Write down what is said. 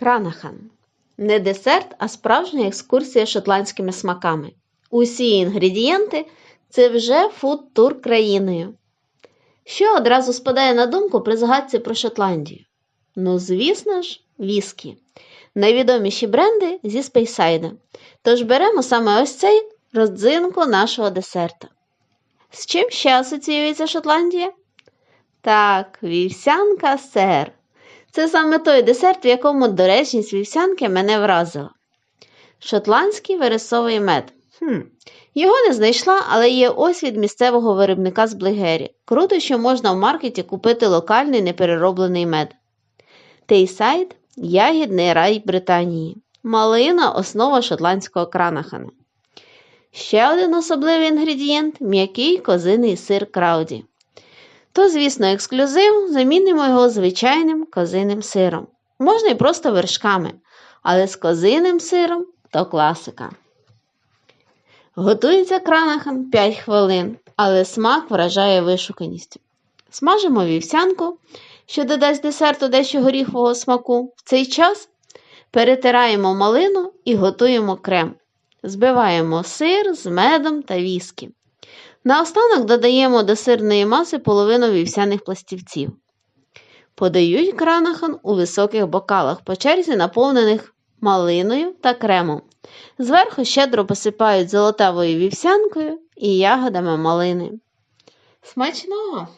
Кранахан. Не десерт, а справжня екскурсія шотландськими смаками. Усі інгредієнти це вже фуд-тур країною. Що одразу спадає на думку при згадці про Шотландію? Ну, звісно ж, віскі. Найвідоміші бренди зі Спейсайда. Тож беремо саме ось цей родзинку нашого десерта. З чим ще асоціюється Шотландія? Так, вівсянка сер. Це саме той десерт, в якому доречність вівсянки мене вразила. Шотландський вересовий мед. Хм. Його не знайшла, але є ось від місцевого виробника з Блигері. Круто, що можна в маркеті купити локальний неперероблений мед. Тейсайд ягідний рай Британії. Малина основа шотландського кранахана. Ще один особливий інгредієнт м'який козиний сир крауді. То, звісно, ексклюзив, замінимо його звичайним козиним сиром. Можна і просто вершками, але з козиним сиром то класика. Готується кранахан 5 хвилин, але смак вражає вишуканістю. Смажимо вівсянку, що додасть десерту дещо горіхового смаку. В цей час перетираємо малину і готуємо крем. Збиваємо сир з медом та віскі. Наостанок додаємо до сирної маси половину вівсяних пластівців. Подають кранахан у високих бокалах, по черзі наповнених малиною та кремом. Зверху щедро посипають золотавою вівсянкою і ягодами малини. Смачного!